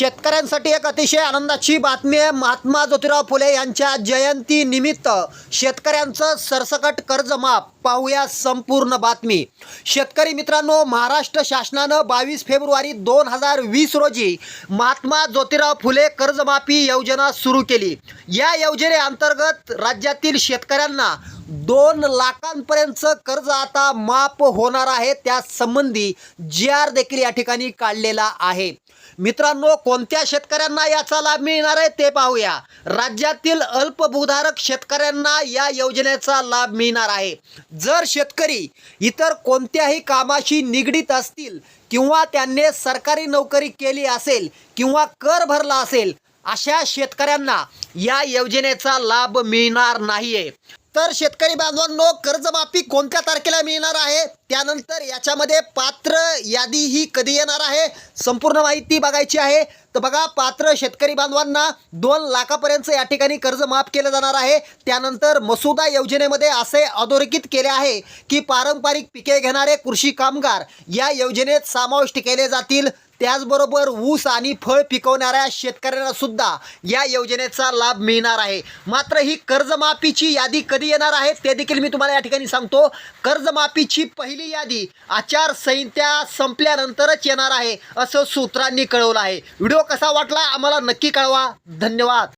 शेतकऱ्यांसाठी एक अतिशय आनंदाची बातमी आहे. महात्मा ज्योतिराव फुले यांच्या जयंती निमित्त शेतकऱ्यांचं सरसकट कर्ज माफ पाहूया संपूर्ण बातमी. शेतकरी मित्रांनो महाराष्ट्र शासनानं बावीस फेब्रुवारी दोन हजार वीस रोजी महात्मा ज्योतिराव फुले कर्जमाफी योजना सुरू केली. या योजनेअंतर्गत राज्यातील शेतकऱ्यांना दोन लाखांपर्यंतचं कर्ज आता माफ होणार आहे. त्या संबंधी जी आर देखील या ठिकाणी काढलेला आहे. मित्रांनो कोणत्या शेतकऱ्यांना याचा लाभ मिळणार आहे ते पाहूया. राज्यातील अल्पभूधारक शेतकऱ्यांना या योजनेचा लाभ मिळणार आहे. जर शेतकरी इतर कोणत्याही कामाशी निगडीत असतील किंवा त्यांनी सरकारी नोकरी केली असेल किंवा कर भरला असेल अशा शेतकऱ्यांना या योजनेचा लाभ मिळणार नाहीये. तर शेतकरी बांधवांनो कर्जमाफी कोणत्या तारखेला मिळणार आहे? त्यानंतर याच्यामध्ये पात्र यादी ही कधी येणार आहे? संपूर्ण माहिती बघायची आहे. तर बघा पात्र शेतकरी बांधवांना दोन लाखापर्यंत या ठिकाणी कर्ज माफ केलं जाणार आहे. त्यानंतर मसुदा योजनेमध्ये असे अधोरेखित केले आहे की पारंपरिक पिके घेणारे कृषी कामगार या योजनेत समाविष्ट केले जातील. त्याचबरोबर ऊस आणि फळ पिकवणाऱ्या शेतकऱ्यांना सुद्धा या योजनेचा लाभ मिळणार आहे. मात्र ही कर्जमाफीची यादी कधी येणार आहे ते देखील मी तुम्हाला या ठिकाणी सांगतो. कर्जमाफीची पहिली यादी आचारसंहिता संपल्यानंतरच येणार आहे असं सूत्रांनी कळवलं आहे. व्हिडिओ कसा वाटला आम्हाला नक्की कळवा. धन्यवाद.